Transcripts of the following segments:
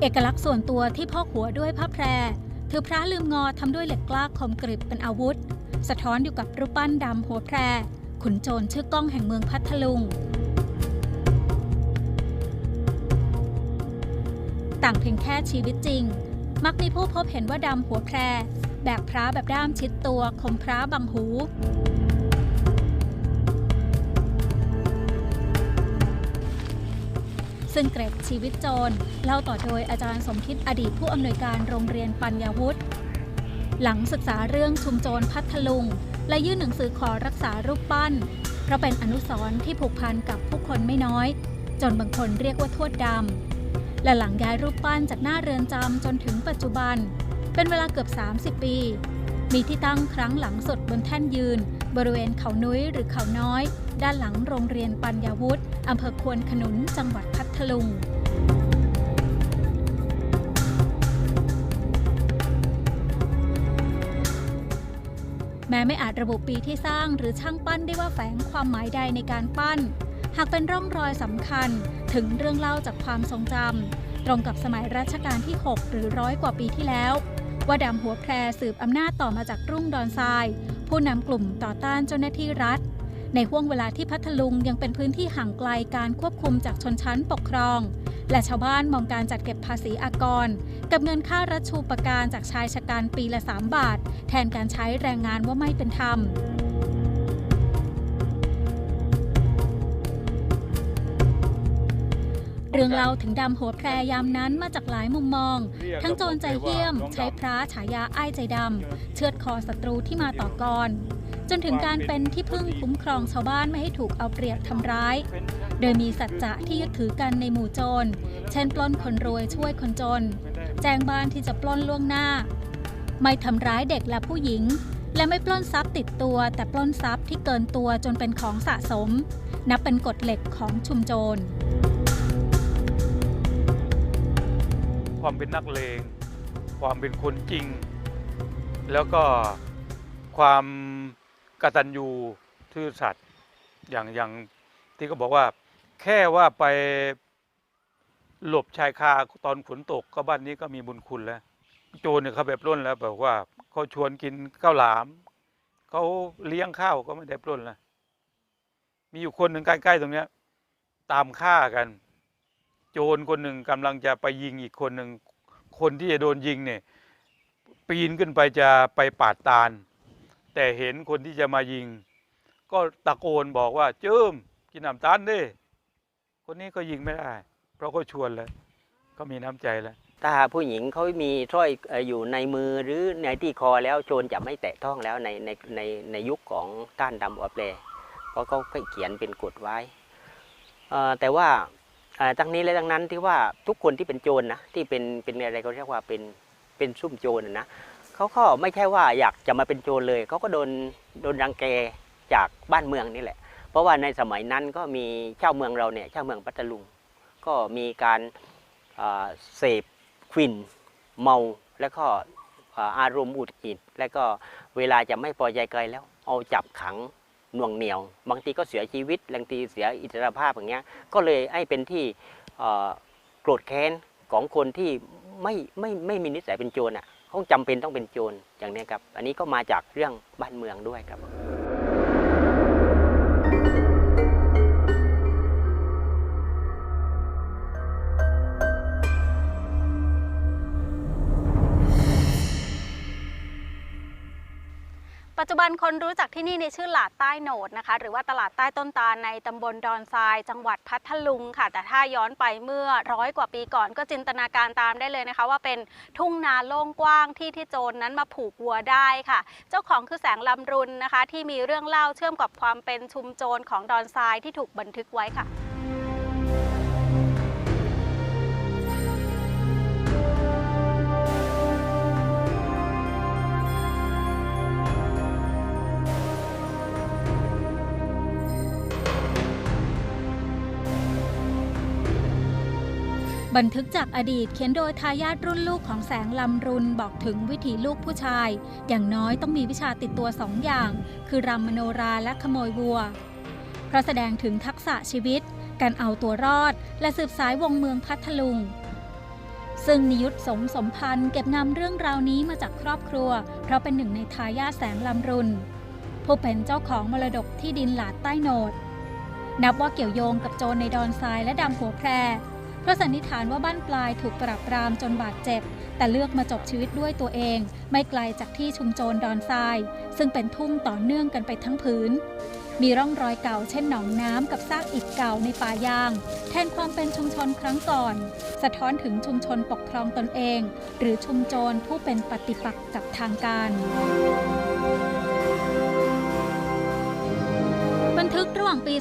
เอกลักษณ์ส่วนตัวที่พอกหัวด้วยผ้าแพร ถือพระลืมงอทำด้วยเหล็กกล้าคมกริบเป็นอาวุธ สะท้อนอยู่กับรูปปั้นดำหัวแพร ขุนโจรชื่อก้องแห่งเมืองพัทลุง ต่างเพียงแค่ชีวิตจริง มักมีผู้พบเห็นว่าดำหัวแพร แบกพระแบบด้ามชิดตัวคมพระบังหู ซึ่งเกร็ดชีวิตโจรเล่าต่อโดยอาจารย์สมคิดอดีตผู้อำนวยการโรงเรียนปัญญาวุฒิหลังศึกษาเรื่องชุมโจรพัทลุง และยื่นหนังสือขอรักษารูปปั้น เพราะเป็นอนุสรณ์ที่ผูกพันกับผู้คนไม่น้อย จนบางคนเรียกว่าทวดดำและหลังย้ายรูปปั้นจากหน้าเรือนจำจนถึงปัจจุบัน เป็นเวลาเกือบ 30 ปี มีที่ตั้งครั้งหลังสุดบนแท่นยืน บริเวณเขานุ้ยหรือเขาน้อย ด้านหลังโรงเรียนปัญญาวุฒิอำเภอควนขนุนจังหวัดพั ทลุงแม้ไม่อาจระบุปีที่สร้างหรือช่างปั้นได้ว่าแฝงความหมายใดในการปั้น หากเป็นร่องรอยสำคัญถึงเรื่องเล่าจากความทรงจำตรงกับสมัยรัชกาลที่ 6 หรือร้อยกว่าปีที่แล้ว ว่าดำหัวแพรสืบอำนาจต่อมาจากรุ่งดอนทราย ผู้นำกลุ่มต่อต้านเจ้าหน้าที่รัฐ ในห่วงเวลาที่พัทลุงยังเป็นพื้นที่ห่างไกลการควบคุมจากชนชั้นปกครอง และชาวบ้านมองการจัดเก็บภาษีอากร กับเงินค่ารัชูปการจากชายชะกันปีละ 3 บาท แทนการใช้แรงงานว่าไม่เป็นธรรมเรื่องเล่าถึงดำหัวแพรยามนั้นมาจากหลายมุมมอง ทั้งโจรใจเหี้ยม ใช้พระฉายาอ้ายใจดำ เชือดคอศัตรูที่มาต่อกร จนถึงการเป็นที่พึ่งคุ้มครองชาวบ้านไม่ให้ถูกเอาเปรียบทำร้าย โดยมีสัจจะที่ยึดถือกันในหมู่โจร เช่นปล้นคนรวยช่วยคนจน แจ้งบ้านที่จะปล้นล่วงหน้า ไม่ทำร้ายเด็กและผู้หญิง และไม่ปล้นทรัพย์ติดตัว แต่ปล้นทรัพย์ที่เกินตัวจนเป็นของสะสม นับเป็นกฎเหล็กของชุมโจร ความเป็นนักเลง ความเป็นคนจริง แล้วก็ความ กตัญญูทื่อสัตย์อย่างอย่างที่เขาบอกว่า แค่ว่าไปหลบชายคาตอนฝนตกก็บ้านนี้ก็มีบุญคุณแล้ว โจรเนี่ยเขาแบบปล้นแล้วแบบว่าเขาชวนกินข้าวหลามเขาเลี้ยงข้าวก็ไม่ได้ปล้นแล้วมีอยู่คนหนึ่งใกล้ๆตรงเนี้ย ตามฆ่ากัน โจรคนหนึ่งกำลังจะไปยิงอีกคนหนึ่งคนที่จะโดนยิงเนี่ย ปีนขึ้นไปจะไปปาดตาล แต่เห็นคนที่จะมายิง ก็ตะโกนบอกว่าเจิมกินน้ำตาลดิคนนี้ก็ยิงไม่ได้ เพราะเขาชวนแล้วเขามีน้ำใจแล้วถ้าผู้หญิงเขามีสร้อยอยู่ในมือหรือในที่คอแล้วโจรจะไม่แตะต้องแล้วในในในในยุคของต้านดำอับแลเพราะเขาเขียนเป็นกฎไว้ แต่ว่าทั้งนี้และทั้งนั้นที่ว่าทุกคนที่เป็นโจรนะที่เป็นเป็นอะไรเขาเรียกว่าเป็นเป็นซุ่มโจรนนะ เขาก็ไม่ใช่ว่าอยากจะมาเป็นโจรเลย เขาก็โดนโดนรังแกจากบ้านเมืองนี่แหละ เพราะว่าในสมัยนั้นก็มีเจ้าเมืองเราเนี่ยเจ้าเมืองพัทลุงก็มีการเสพควินเมาแล้วก็อารมณ์หงุดหิดแล้วก็เวลาจะไม่พอใจใครแล้ว เอาจับขังน่วงเหนียว บางทีก็เสียชีวิตบางทีเสียอิสรภาพอย่างเงี้ยก็เลยให้เป็นที่โกรธแค้นของคนที่ไม่ไม่ไม่มีนิสัยเป็นโจรอะ เขาจำเป็นต้องเป็นโจรอย่างนี้ครับอันนี้ก็มาจากเรื่องบ้านเมืองด้วยครับ ปัจจุบันคนรู้จักที่นี่ในชื่อหลาดใต้โหนดนะคะ หรือว่าตลาดใต้ต้นตาลในตำบลดอนทราย จังหวัดพัทลุงค่ะ แต่ถ้าย้อนไปเมื่อร้อยกว่าปีก่อนก็จินตนาการตามได้เลยนะคะ ว่าเป็นทุ่งนาโล่งกว้างที่ที่โจรนั้นมาผูกวัวได้ค่ะ เจ้าของคือแสงลำรุนนะคะ ที่มีเรื่องเล่าเชื่อมกับความเป็นชุมโจรของดอนทรายที่ถูกบันทึกไว้ค่ะ บันทึกจากอดีตเขียนโดยทายาทรุ่นลูกของแสงลำรุนบอกถึงวิถีลูกผู้ชาย อย่างน้อยต้องมีวิชาติดตัวสองอย่าง คือรำมโนราและขโมยวัว เพราะแสดงถึงทักษะชีวิต การเอาตัวรอด และสืบสายวงเมืองพัทลุง ซึ่งนิยุทธสงสมพันธ์เก็บนำเรื่องราวนี้มาจากครอบครัว เพราะเป็นหนึ่งในทายาทแสงลำรุนผู้เป็นเจ้าของมรดกที่ดินหลาดใต้โหนดนับว่าเกี่ยวโยงกับโจรในดอนทรายและดำหัวแพร เพราะสันนิษฐานว่าบ้านปลายถูกปราบปรามจนบาดเจ็บ แต่เลือกมาจบชีวิตด้วยตัวเอง ไม่ไกลจากที่ชุมโจรดอนทราย ซึ่งเป็นทุ่งต่อเนื่องกันไปทั้งผืนมีร่องรอยเก่าเช่นหนองน้ำกับซากอิฐเก่าในป่ายาง แทนความเป็นชุมชนครั้งก่อน สะท้อนถึงชุมชนปกครองตนเอง หรือชุมโจรผู้เป็นปฏิปักษ์กับทางการ ปี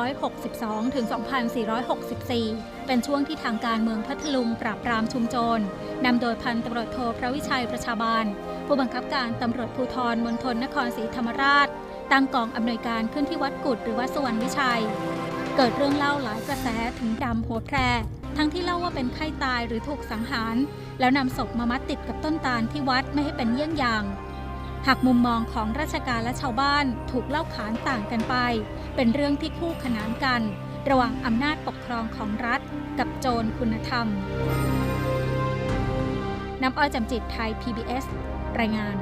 2462 ถึง 2464 เป็นช่วงที่ทางการเมืองพัทลุงปราบปรามชุมโจรนำโดยพันตำรวจโทพระวิชัยประชาบาล ผู้บังคับการตำรวจภูธรมณฑลนครศรีธรรมราช ตั้งกองอำนวยการขึ้นที่วัดกุดหรือวัดสวรรณวิชัย เกิดเรื่องเล่าหลายกระแสถึงดำหัวแพรทั้งที่เล่าว่าเป็นไข้ตายหรือถูกสังหาร แล้วนำศพมามัดติดกับต้นตาลที่วัดไม่ให้เป็นเยี่ยงอย่าง หากมุมมองของราชการและชาวบ้านถูกเล่าขานต่างกันไป เป็นเรื่องที่คู่ขนานกัน ระหว่างอำนาจปกครองของรัฐ กับโจรคุณธรรม น้ำอ้อยจำจิตไทย PBS รายงาน